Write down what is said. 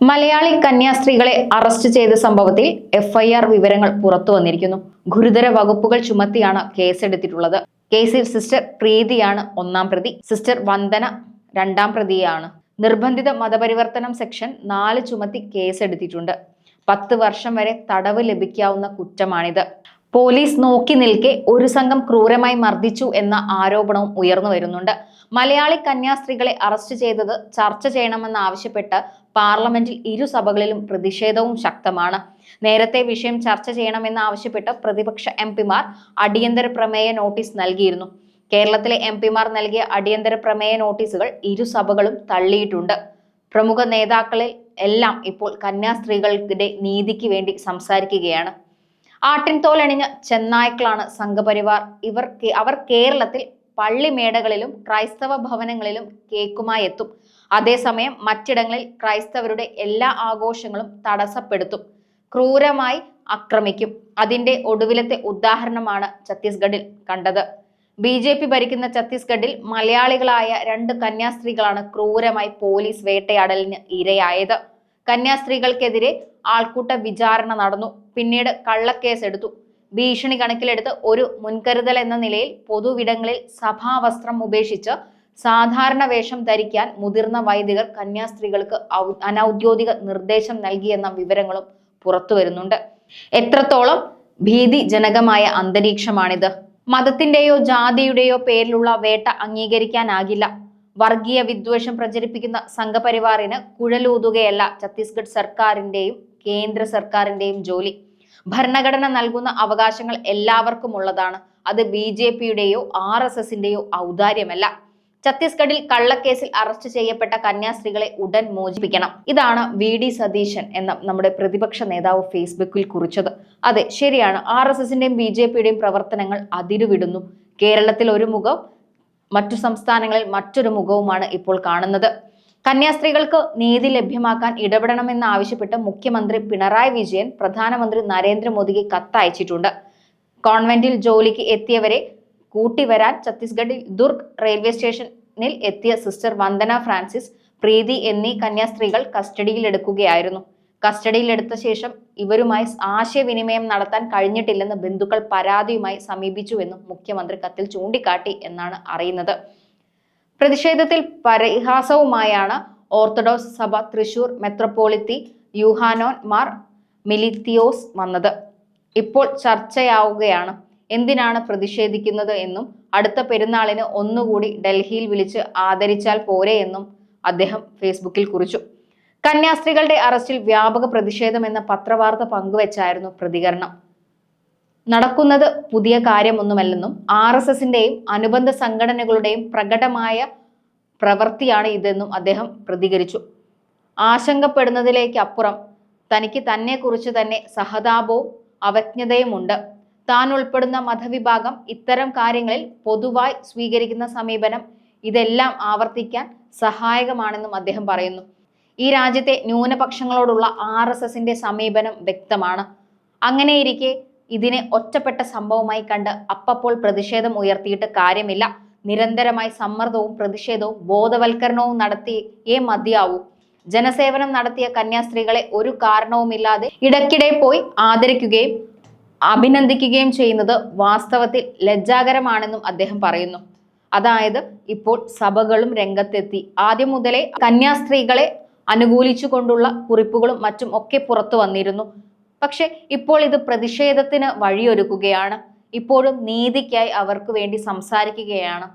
Malayali കന്യാസ്ത്രീകളെ arrest ചെയ്ത സംഭവത്തിൽ FIR വിവരങ്ങൾ പുറത്തു വന്നിരിക്കുന്നു. ഗുരുതര വകുപ്പുകൾ ചുമത്തിയാണ് കേസെടുത്തിട്ടുള്ളത്. കേസിൽ സിസ്റ്റർ പ്രീതിയാണ് ഒന്നാം പ്രതി. സിസ്റ്റർ വന്ദന രണ്ടാം പ്രതിയാണ്. നിർബന്ധിത മതപരിവർത്തനം സെക്ഷൻ നാല് ചുമത്തി കേസെടുത്തിട്ടുണ്ട്. പത്ത് വർഷം വരെ തടവ് ലഭിക്കാവുന്ന കുറ്റമാണിത്. പോലീസ് നോക്കി നിൽക്കെ ഒരു സംഘം ക്രൂരമായി മർദ്ദിച്ചു എന്ന ആരോപണവും ഉയർന്നു വരുന്നുണ്ട്. മലയാളി കന്യാസ്ത്രീകളെ അറസ്റ്റ് ചെയ്തത് ചർച്ച ചെയ്യണമെന്ന് ആവശ്യപ്പെട്ട് പാർലമെന്റിൽ ഇരു സഭകളിലും പ്രതിഷേധവും ശക്തമാണ്. നേരത്തെ വിഷയം ചർച്ച ചെയ്യണമെന്നാവശ്യപ്പെട്ട് പ്രതിപക്ഷ എം പിമാർ അടിയന്തര പ്രമേയ നോട്ടീസ് നൽകിയിരുന്നു. കേരളത്തിലെ എം പിമാർ നൽകിയ അടിയന്തര പ്രമേയ നോട്ടീസുകൾ ഇരു സഭകളും തള്ളിയിട്ടുണ്ട്. പ്രമുഖ നേതാക്കളിൽ എല്ലാം ഇപ്പോൾ കന്യാസ്ത്രീകളുടെ നീതിക്ക് വേണ്ടി സംസാരിക്കുകയാണ്. ആട്ടിൻതോലണിഞ്ഞ ചെന്നായ്ക്കളാണ് സംഘപരിവാർ. ഇവർ അവർ കേരളത്തിൽ പള്ളിമേടകളിലും ക്രൈസ്തവ ഭവനങ്ങളിലും കേക്കുമായി എത്തും അതേസമയം മറ്റിടങ്ങളിൽ ക്രൈസ്തവരുടെ എല്ലാ ആഘോഷങ്ങളും തടസ്സപ്പെടുത്തും. ക്രൂരമായി ആക്രമിക്കും. അതിന്റെ ഒടുവിലത്തെ ഉദാഹരണമാണ് ഛത്തീസ്ഗഡിൽ കണ്ടത്. ബി ജെ പി ഭരിക്കുന്ന ഛത്തീസ്ഗഡിൽ മലയാളികളായ രണ്ട് കന്യാസ്ത്രീകളാണ് ക്രൂരമായി പോലീസ് വേട്ടയാടലിന് ഇരയായത്. കന്യാസ്ത്രീകൾക്കെതിരെ ആൾക്കൂട്ട വിചാരണ നടന്നു. പിന്നീട് കള്ളക്കേസ് എടുത്തു ഭീഷണി കണക്കിലെടുത്ത് ഒരു മുൻകരുതൽ എന്ന നിലയിൽ പൊതുവിടങ്ങളിൽ സഭാവസ്ത്രം ഉപേക്ഷിച്ച് സാധാരണ വേഷം ധരിക്കാൻ മുതിർന്ന വൈദികർ കന്യാസ്ത്രീകൾക്ക് അനൌദ്യോഗിക നിർദ്ദേശം നൽകിയെന്ന വിവരങ്ങളും പുറത്തു വരുന്നുണ്ട്. എത്രത്തോളം ഭീതിജനകമായ അന്തരീക്ഷമാണിത്? മതത്തിന്റെയോ ജാതിയുടെയോ പേരിലുള്ള വേട്ട അംഗീകരിക്കാനാകില്ല. വർഗീയ വിദ്വേഷം പ്രചരിപ്പിക്കുന്ന സംഘപരിവാറിന് കുഴലൂതുകയല്ല ഛത്തീസ്ഗഡ് സർക്കാരിന്റെയും കേന്ദ്ര സർക്കാരിന്റെയും ജോലി. ഭരണഘടന നൽകുന്ന അവകാശങ്ങൾ എല്ലാവർക്കും ഉള്ളതാണ് അത് ബി ജെ പിയുടെയോ ആർ എസ് എസിന്റെയോ ഔദാര്യമല്ല. ഛത്തീസ്ഗഡിൽ കള്ളക്കേസിൽ അറസ്റ്റ് ചെയ്യപ്പെട്ട കന്യാസ്ത്രീകളെ ഉടൻ മോചിപ്പിക്കണം. ഇതാണ് വി ഡി സതീശൻ എന്ന നമ്മുടെ പ്രതിപക്ഷ നേതാവ് ഫേസ്ബുക്കിൽ കുറിച്ചത്. അതെ ശരിയാണ്. ആർ എസ് എസിന്റെയും ബി ജെ പിയുടെയും പ്രവർത്തനങ്ങൾ അതിരുവിടുന്നു. കേരളത്തിൽ ഒരു മുഖം മറ്റു സംസ്ഥാനങ്ങളിൽ മറ്റൊരു മുഖവുമാണ് ഇപ്പോൾ കാണുന്നത്. കന്യാസ്ത്രീകൾക്ക് നീതി ലഭ്യമാക്കാൻ ഇടപെടണമെന്ന് ആവശ്യപ്പെട്ട് മുഖ്യമന്ത്രി പിണറായി വിജയൻ പ്രധാനമന്ത്രി നരേന്ദ്രമോദിക്ക് കത്തയച്ചിട്ടുണ്ട്. കോൺവെന്റിൽ ജോലിക്ക് എത്തിയവരെ കൂട്ടിവരാൻ ഛത്തീസ്ഗഡിൽ ദുർഗ് റെയിൽവേ സ്റ്റേഷനിൽ എത്തിയ സിസ്റ്റർ വന്ദന ഫ്രാൻസിസ് പ്രീതി എന്നീ കന്യാസ്ത്രീകൾ കസ്റ്റഡിയിലെടുക്കുകയായിരുന്നു. കസ്റ്റഡിയിലെടുത്ത ശേഷം ഇവരുമായി ആശയവിനിമയം നടത്താൻ കഴിഞ്ഞിട്ടില്ലെന്ന് ബന്ധുക്കൾ പരാതിയുമായി സമീപിച്ചുവെന്നും മുഖ്യമന്ത്രി കത്തിൽ ചൂണ്ടിക്കാട്ടി എന്നാണ് അറിയുന്നത്. പ്രതിഷേധത്തിൽ പരിഹാസവുമായാണ് ഓർത്തഡോക്സ് സഭ തൃശൂർ മെത്രോപോളിത്തി യൂഹാനോൻ മാർ മിലിത്തിയോസ് വന്നത്. ഇപ്പോൾ ചർച്ചയാവുകയാണ് എന്തിനാണ് പ്രതിഷേധിക്കുന്നത് എന്നും അടുത്ത പെരുന്നാളിന് ഒന്നുകൂടി ഡൽഹിയിൽ വിളിച്ച് ആദരിച്ചാൽ പോരെ എന്നും അദ്ദേഹം ഫേസ്ബുക്കിൽ കുറിച്ചു. കന്യാസ്ത്രീകളുടെ അറസ്റ്റിൽ വ്യാപക പ്രതിഷേധം എന്ന പത്രവാർത്ത പങ്കുവച്ചായിരുന്നു പ്രതികരണം. നടക്കുന്നത് പുതിയ കാര്യമൊന്നുമല്ലെന്നും ആർ എസ് എസിന്റെയും അനുബന്ധ സംഘടനകളുടെയും പ്രകടമായ പ്രവൃത്തിയാണ് ഇതെന്നും അദ്ദേഹം പ്രതികരിച്ചു. ആശങ്കപ്പെടുന്നതിലേക്ക് അപ്പുറം തനിക്ക് തന്നെക്കുറിച്ച് തന്നെ സഹതാപവും അവജ്ഞതയുമുണ്ട്. താൻ ഉൾപ്പെടുന്ന മതവിഭാഗം ഇത്തരം കാര്യങ്ങളിൽ പൊതുവായി സ്വീകരിക്കുന്ന സമീപനം ഇതെല്ലാം ആവർത്തിക്കാൻ സഹായകമാണെന്നും അദ്ദേഹം പറയുന്നു. ഈ രാജ്യത്തെ ന്യൂനപക്ഷങ്ങളോടുള്ള ആർ എസ് എസിന്റെ സമീപനം വ്യക്തമാണ്. അങ്ങനെയിരിക്കെ ഇതിനെ ഒറ്റപ്പെട്ട സംഭവമായി കണ്ട് അപ്പപ്പോൾ പ്രതിഷേധം ഉയർത്തിയിട്ട് കാര്യമില്ല. നിരന്തരമായി സമ്മർദ്ദവും പ്രതിഷേധവും ബോധവൽക്കരണവും നടത്തിയേ മതിയാവൂ. ജനസേവനം നടത്തിയ കന്യാസ്ത്രീകളെ ഒരു കാരണവുമില്ലാതെ ഇടയ്ക്കിടെ പോയി ആദരിക്കുകയും അഭിനന്ദിക്കുകയും ചെയ്യുന്നത് വാസ്തവത്തിൽ ലജ്ജാകരമാണെന്നും അദ്ദേഹം പറയുന്നു. അതായത് ഇപ്പോൾ സഭകളും രംഗത്തെത്തി. ആദ്യം മുതലേ കന്യാസ്ത്രീകളെ അനുകൂലിച്ചുകൊണ്ടുള്ള കുറിപ്പുകളും മറ്റും ഒക്കെ പുറത്തു വന്നിരുന്നു. പക്ഷെ ഇപ്പോൾ ഇത് പ്രതിഷേധത്തിന് വഴിയൊരുക്കുകയാണ്. ഇപ്പോഴും നീതിക്കായി അവർക്ക് വേണ്ടി സംസാരിക്കുകയാണ്.